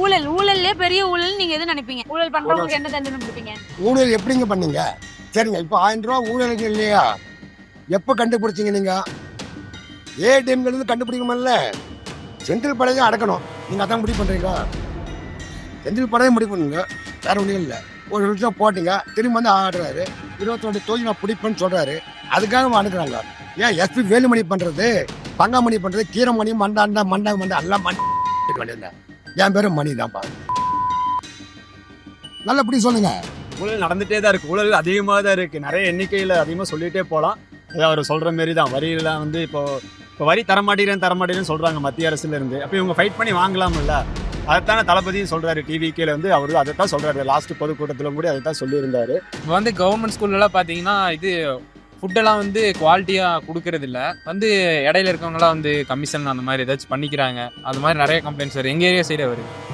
ஊழல் ஊழல்லே பெரிய ஊழல் நீங்க எது நினைப்பீங்க? ஊழல் பண்றவங்களுக்கு என்ன தண்டனை கொடுப்பீங்க? ஊழல் எப்படிங்க பண்ணீங்க? சரிங்க இப்போ ஆயிரம் ரூபா ஊழலுக்கு இல்லையா? எப்போ கண்டுபிடிச்சீங்க நீங்க? ஏடிஎம்லேருந்து கண்டுபிடிக்கணுமில்ல? செந்தில் படையை அடக்கணும். நீங்கள் அதான் முடிவு பண்ணுறீங்க செந்தில் படையை முடிவு பண்ணுங்க. வேற ஒன்றும் இல்லை. ஒரு நிமிஷம் போட்டீங்க. திரும்ப வந்து ஆடுறாரு. இருபத்தொன்று தொகுதி நான் பிடிப்பேன்னு சொல்கிறாரு அதுக்காக அனுக்குறாங்க ஏன் எஸ்பி வேலுமணி பண்ணுறது பங்காமணி பண்ணுறது கீரமணி மண்டாண்டா மண்டா மண்டா எல்லாம் மணி வேண்டியது என் பேரும் மணி தான்ப்பா நல்லபடி சொல்லுங்க. ஊழல் நடந்துட்டே தான் இருக்கு. ஊழல் அதிகமாக தான் இருக்கு. நிறைய எண்ணிக்கையில் அதிகமாக சொல்லிட்டே போகலாம் அது அவர் சொல்ற மாரி தான். வரியெல்லாம் வந்து இப்போ இப்போ வரி தரமாட்டேங்கிறேன் தரமாட்டேங்கிறேன்னு சொல்றாங்க மத்திய அரசுல இருந்து. அப்போ இவங்க ஃபைட் பண்ணி வாங்கலாம்ல. அதைத்தானே தளபதியும் சொல்றாரு டிவிக்கேல வந்து. அவர் அதை தான் சொல்றாரு. லாஸ்ட் பொதுக்கூட்டத்தில் கூட அதை தான் சொல்லியிருந்தாரு. இப்போ வந்து கவர்மெண்ட் ஸ்கூல்லலாம் பார்த்தீங்கன்னா இது ஃபுட்டெல்லாம் வந்து குவாலிட்டியாக கொடுக்கறதில்ல. வந்து இடையில இருக்கவங்கலாம் வந்து கமிஷன் அந்த மாதிரி ஏதாச்சும் பண்ணிக்கிறாங்க. அது மாதிரி நிறைய கம்ப்ளைண்ட்ஸ் வருது. எங்கள் ஏரியா சைடே வருது.